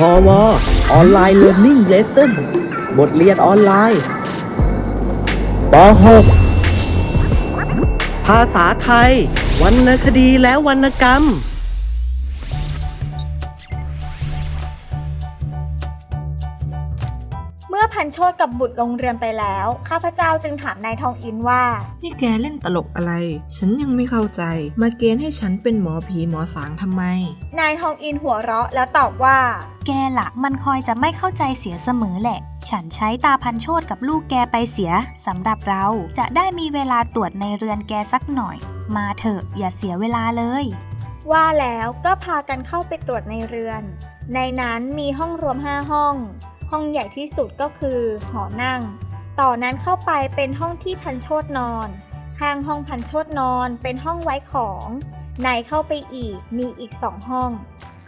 พอวออนไลน์เรียน i ิ g เลสเซ่นบทเรียนออนไลน์ป .6 ภาษาไทย วรรณคดีและวรรณกรรม พันโชตกับบุตรลงเรือนไปแล้ว ข้าพเจ้าจึงถามนายทองอินว่า นี่แกเล่นตลกอะไร ฉันยังไม่เข้าใจ มาเกณฑ์ให้ฉันเป็นหมอผีหมอสางทำไม นายทองอินหัวเราะแล้วตอบว่า แกละมันคอยจะไม่เข้าใจเสียเสมอแหละ ฉันใช้ตาพันโชดกับลูกแกไปเสียสำหรับเราจะได้มีเวลาตรวจในเรือนแกสักหน่อย มาเถอะอย่าเสียเวลาเลยว่าแล้วก็พากันเข้าไปตรวจในเรือน ในนั้นมีห้องรวม5ห้อง ห้องใหญ่ที่สุดก็คือหอนั่ง ต่อนั้นเข้าไปเป็นห้องที่พันโชตนอน ข้างห้องพันโชตนอนเป็นห้องไว้ของ ในเข้าไปอีกมีอีกสองห้อง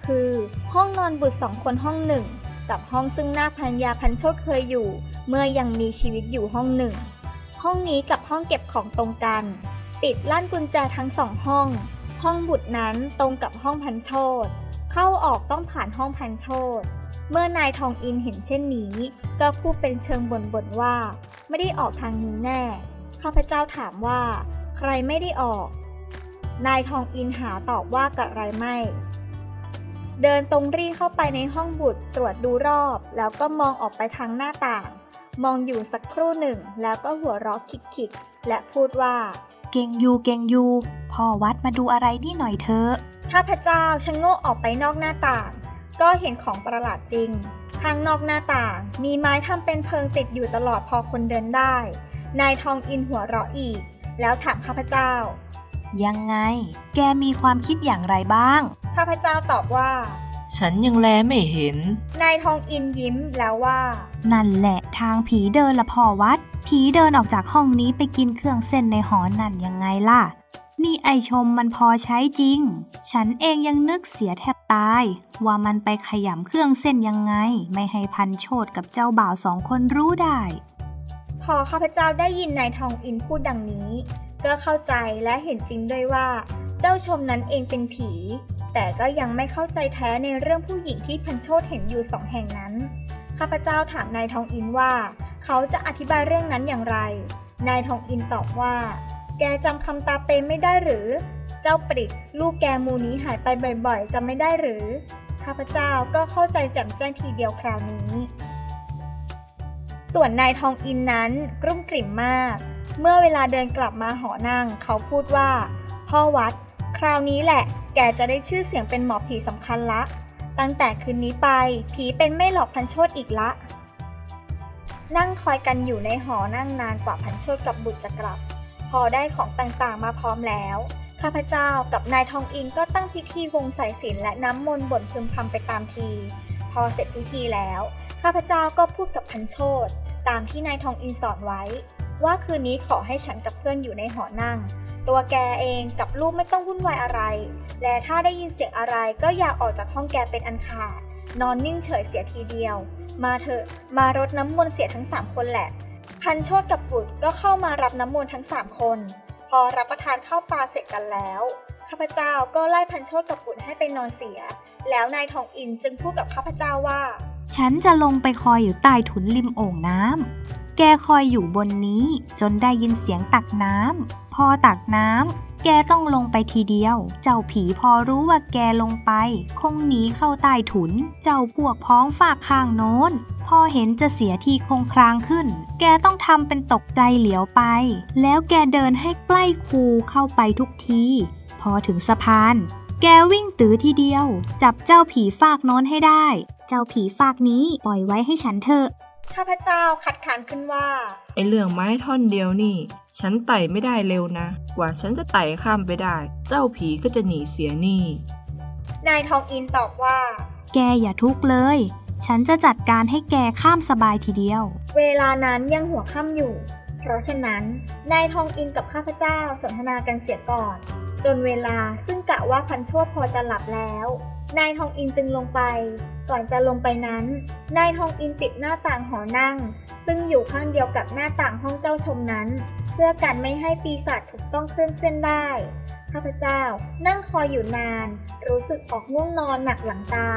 คือห้องนอนบุตรสองคนห้องหนึ่ง กับห้องซึ่งหน้าพันยาพันโชตเคยอยู่ เมื่อยังมีชีวิตอยู่ห้องหนึ่ง ห้องนี้กับห้องเก็บของตรงกัน ปิดลั่นกุญแจทั้งสองห้อง ห้องบุตรนั้นตรงกับห้องพันโชตเข้าออกต้องผ่านห้องพันโชต เมื่อนายทองอินเห็นเช่นนี้ ก็พูดเป็นเชิงบ่นๆว่า ไม่ได้ออกทางนี้แน่ ข้าพเจ้าถามว่า ใครไม่ได้ออก นายทองอินหาตอบว่ากระไรไม่ เดินตรงรีเข้าไปในห้องบุตรตรวจดูรอบ แล้วก็มองออกไปทางหน้าต่าง มองอยู่สักครู่หนึ่ง แล้วก็หัวเราะคิกๆและพูดว่า เก่งยูเก่งยูพ่อวัดมาดูอะไรนี่หน่อยเถอะข้าพเจ้าชะโงกออกไปนอกหน้าต่าง ก็เห็นของประหลาดจริง ข้างนอกหน้าต่าง มีไม้ทำเป็นเพิงติดอยู่ตลอดพอคนเดินได้ นายทองอินหัวเราะอีก แล้วถามข้าพเจ้า ยังไง แกมีความคิดอย่างไรบ้าง ข้าพเจ้าตอบว่า ฉันยังแลไม่เห็น นายทองอินยิ้มแล้วว่า นั่นแหละทางผีเดินละพ่อวัด ผีเดินออกจากห้องนี้ไปกินเครื่องเส้นในหอนั่นยังไงล่ะ นี่ไอชมมันพอใช้จริง ฉันเองยังนึกเสียแทบตาย ว่ามันไปขยำเครื่องเส้นยังไง ไม่ให้พันโชดกับเจ้าบ่าวสองคนรู้ได้ พอข้าพเจ้าได้ยินนายทองอินพูดดังนี้ ก็เข้าใจและเห็นจริงด้วยว่า เจ้าชมนั้นเองเป็นผี แต่ก็ยังไม่เข้าใจแท้ในเรื่องผู้หญิงที่พันโชดเห็นอยู่สองแห่งนั้น ข้าพเจ้าถามนายทองอินว่า เขาจะอธิบายเรื่องนั้นอย่างไร นายทองอินตอบว่า แกจำคำตาเปไม่ได้หรือ เจ้าปริกลูกแกมูนี้หายไปบ่อยๆจำไม่ได้หรือ ข้าพเจ้าก็เข้าใจแจ่มแจ้งทีเดียวคราวนี้ ส่วนนายทองอินนั้นกรุ่มกริ่มมาก เมื่อเวลาเดินกลับมาหอนั่งเขาพูดว่า พ่อวัด คราวนี้แหละ แกจะได้ชื่อเสียงเป็นหมอผีสำคัญละ ตั้งแต่คืนนี้ไป ผีเป็นไม่หลอกพันโชดอีกละนั่งคอยกันอยู่ในหอนั่งนานกว่าพันโชดกับบุตรจะกลับ พอได้ของต่างๆมาพร้อมแล้ว ข้าพเจ้ากับนายทองอินก็ตั้งพิธีวงสายสินและน้ำมนต์บ่นพึมพำไปตามที พอเสร็จพิธีแล้ว ข้าพเจ้าก็พูดกับพันโชดตามที่นายทองอินสอนไว้ ว่าคืนนี้ขอให้ฉันกับเพื่อนอยู่ในหอนั่ง ตัวแกเองกับลูกไม่ต้องวุ่นวายอะไร และถ้าได้ยินเสียงอะไรก็อย่าออกจากห้องแกเป็นอันขาดนอนนิ่งเฉยเสียทีเดียว มาเถอะมารดน้ำมนต์เสียทั้งสามคนแหละ พันโชตกับบุตรก็เข้ามารับน้ำมนต์ทั้งสามคน พอรับประทานข้าวปลาเสร็จกันแล้วข้าพเจ้าก็ไล่พันโชตกับบุตรให้ไปนอนเสีย แล้วนายทองอินจึงพูดกับข้าพเจ้าว่า ฉันจะลงไปคอยอยู่ใต้ถุนริมโอ่งน้ำแกคอยอยู่บนนี้จนได้ยินเสียงตักน้ำพอตักน้ำ แกต้องลงไปทีเดียว เจ้าผีพอรู้ว่าแกลงไป คงหนีเข้าใต้ถุน เจ้าพวกพ้องฝากข้างโน้น พอเห็นจะเสียทีคงครางขึ้น แกต้องทำเป็นตกใจเหลียวไป แล้วแกเดินให้ใกล้คูเข้าไปทุกที พอถึงสะพาน แกวิ่งตือทีเดียว จับเจ้าผีฝากโน้นให้ได้ เจ้าผีฝากนี้ปล่อยไว้ให้ฉันเถอะ ข้าพเจ้าคัดค้านขึ้นว่า ไอเรื่องไม้ท่อนเดียวนี่ ฉันไต่ไม่ได้เร็วนะ กว่าฉันจะไต่ข้ามไปได้ เจ้าผีก็จะหนีเสียนี่ นายทองอินตอบว่า แกอย่าทุกข์เลย ฉันจะจัดการให้แกข้ามสบายทีเดียว เวลานั้นยังหัวค่ำอยู่ เพราะฉะนั้น นายทองอินกับข้าพเจ้าสนทนากันเสียก่อน จนเวลาซึ่งกะว่าพันโชดพอจะหลับแล้ว นายทองอินจึงลงไป ก่อนจะลงไปนั้น นายทองอินปิดหน้าต่างหอนั่ง ซึ่งอยู่ข้างเดียวกับหน้าต่างห้องเจ้าชมนั้น เพื่อกันไม่ให้ปีศาจถูกต้องเครื่องเส้นได้ ข้าพเจ้านั่งคอยอยู่นาน รู้สึกออกง่วงนอนหนักหลังตา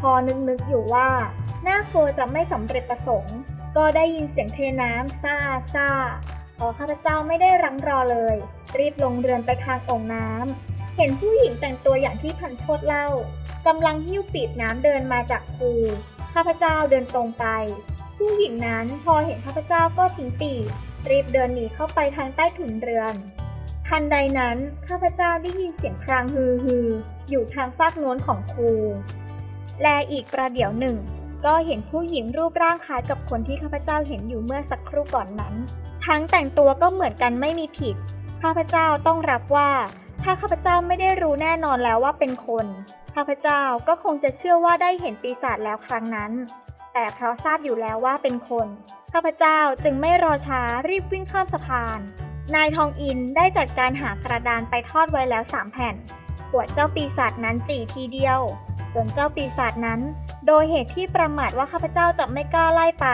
พอนึกๆอยู่ว่าหน้ากลัวจะไม่สำเร็จประสงค์ ก็ได้ยินเสียงเทน้ำซ่าซ่าพอข้าพเจ้าไม่ได้รังรอเลย รีบลงเรือนไปทางองน้ำเห็นผู้หญิงแต่งตัวอย่างที่พันโชดเล่า กำลังหิ้วปีบน้ำเดินมาจากคูข้าพเจ้าเดินตรงไป ผู้หญิงนั้นพอเห็นข้าพเจ้าก็ทิ้งปีบรีบเดินหนีเข้าไปทางใต้ถุนเรือน ทันใดนั้นข้าพเจ้าได้ยินเสียงครางฮือฮืออยู่ทางฟากโน้นของครู และอีกประเดี๋ยวหนึ่ง ก็เห็นผู้หญิงรูปร่างคล้ายกับคนที่ข้าพเจ้าเห็นอยู่เมื่อสักครู่ก่อนนั้น ทั้งแต่งตัวก็เหมือนกันไม่มีผิด ข้าพเจ้าต้องรับว่า ถ้าข้าพเจ้าไม่ได้รู้แน่นอนแล้วว่าเป็นคน ข้าพเจ้าก็คงจะเชื่อว่าได้เห็นปีศาจแล้วครั้งนั้น แต่เพราะทราบอยู่แล้วว่าเป็นคน ข้าพเจ้าจึงไม่รอช้ารีบวิ่งข้ามสะพาน นายทองอินได้จัดการหากระดานไปทอดไว้แล้วสามแผ่นปวดเจ้าปีศาจนั้นจี่ทีเดียว ส่วนเจ้าปีศาจนั้น โดยเหตุที่ประมาทว่าข้าพเจ้าจะไม่กล้าไล่ไป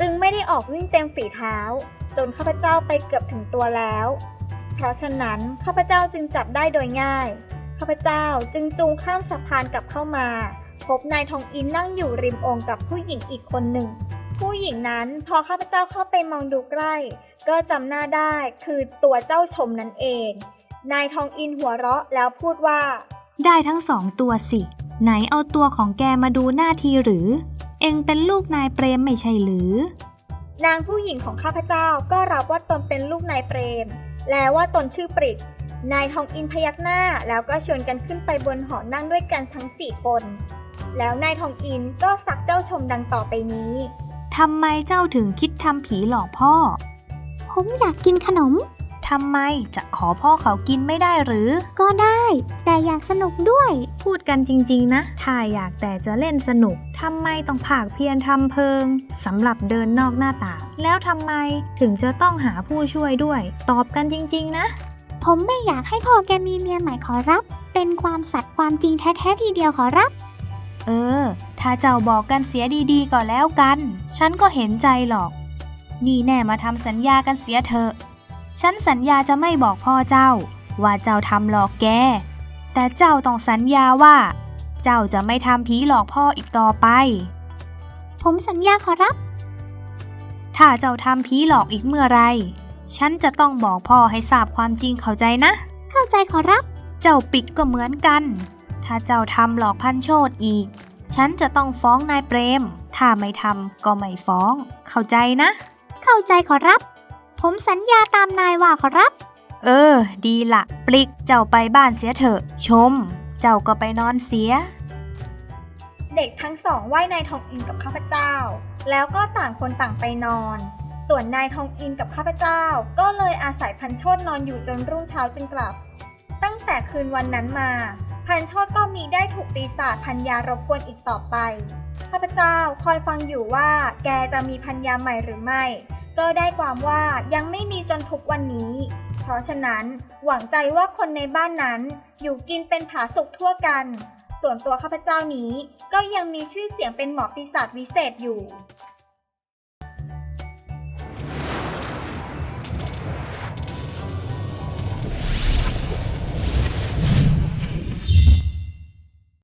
จึงไม่ได้ออกวิ่งเต็มฝีเท้า จนข้าพเจ้าไปเกือบถึงตัวแล้ว เพราะฉะนั้นข้าพเจ้าจึงจับได้โดยง่าย ข้าพเจ้าจึงจูงข้ามสะพานกลับเข้ามา พบนายทองอินนั่งอยู่ริมโองค์กับผู้หญิงอีกคนหนึ่ง ผู้หญิงนั้นพอข้าพเจ้าเข้าไปมองดูใกล้ ก็จำหน้าได้คือตัวเจ้าชมนั่นเอง นายทองอินหัวเราะแล้วพูดว่า ได้ทั้งสองตัวสิ ไหนเอาตัวของแกมาดูหน้าทีหรือ เองเป็นลูกนายเปรมไม่ใช่หรือ นางผู้หญิงของข้าพเจ้าก็รับว่าตนเป็นลูกนายเปรม และว่าตนชื่อปริก นายทองอินพยักหน้าแล้วก็ชวนกันขึ้นไปบนหอนั่งด้วยกันทั้งสี่คน แล้วนายทองอินก็สักเจ้าชมดังต่อไปนี้ ทำไมเจ้าถึงคิดทำผีหลอกพ่อ ผมอยากกินขนม ทำไมจะขอพ่อเขากินไม่ได้หรือ ก็ได้ แต่อยากสนุกด้วย พูดกันจริง ๆ นะ ถ้าอยากแต่จะเล่นสนุก ทำไมต้องผากเพียรทำเพิงสำหรับเดินนอกหน้าต่าง แล้วทำไมถึงจะต้องหาผู้ช่วยด้วย ตอบกันจริง ๆ นะ ผมไม่อยากให้พ่อแกมีเมียใหม่ขอรับ เป็นความสัตย์ความจริงแท้ๆทีเดียวขอรับ เออ ถ้าเจ้าบอกกันเสียดีๆก็แล้วกัน ฉันก็เห็นใจหรอก นี่แน่มาทำสัญญากันเสียเถอะ ฉันสัญญาจะไม่บอกพ่อเจ้า ว่าเจ้าทำหลอกแก แต่เจ้าต้องสัญญาว่า เจ้าจะไม่ทำผีหลอกพ่ออีกต่อไป ผมสัญญาขอรับ ถ้าเจ้าทำผีหลอกอีกเมื่อไร ฉันจะต้องบอกพ่อให้ทราบความจริงเข้าใจนะ เข้าใจขอรับ เจ้าปิกก็เหมือนกัน ถ้าเจ้าทำหลอกพันโชดอีก ฉันจะต้องฟ้องนายเปรม ถ้าไม่ทำก็ไม่ฟ้อง เข้าใจนะ เข้าใจขอรับ ผมสัญญาตามนายว่าขอรับ เออ ดีละปลิกเจ้าไปบ้านเสียเถอะ ชม เจ้าก็ไปนอนเสีย เด็กทั้งสองไหว้นายทองอินกับข้าพเจ้า แล้วก็ต่างคนต่างไปนอน ส่วนนายทองอินกับข้าพเจ้า ก็เลยอาศัยพันโชดนอนอยู่จนรุ่งเช้าจึงกลับ ตั้งแต่คืนวันนั้นมา พันโชดก็มีได้ถูกปีศาจพันยารบกวนอีกต่อไป ข้าพเจ้าคอยฟังอยู่ว่าแกจะมีพันยาใหม่หรือไม่ ก็ได้ความว่ายังไม่มีจนทุกวันนี้ เพราะฉะนั้นหวังใจว่าคนในบ้านนั้นอยู่กินเป็นผาสุกทั่วกัน ส่วนตัวข้าพเจ้านี้ก็ยังมีชื่อเสียงเป็นหมอปีศาจวิเศษอยู่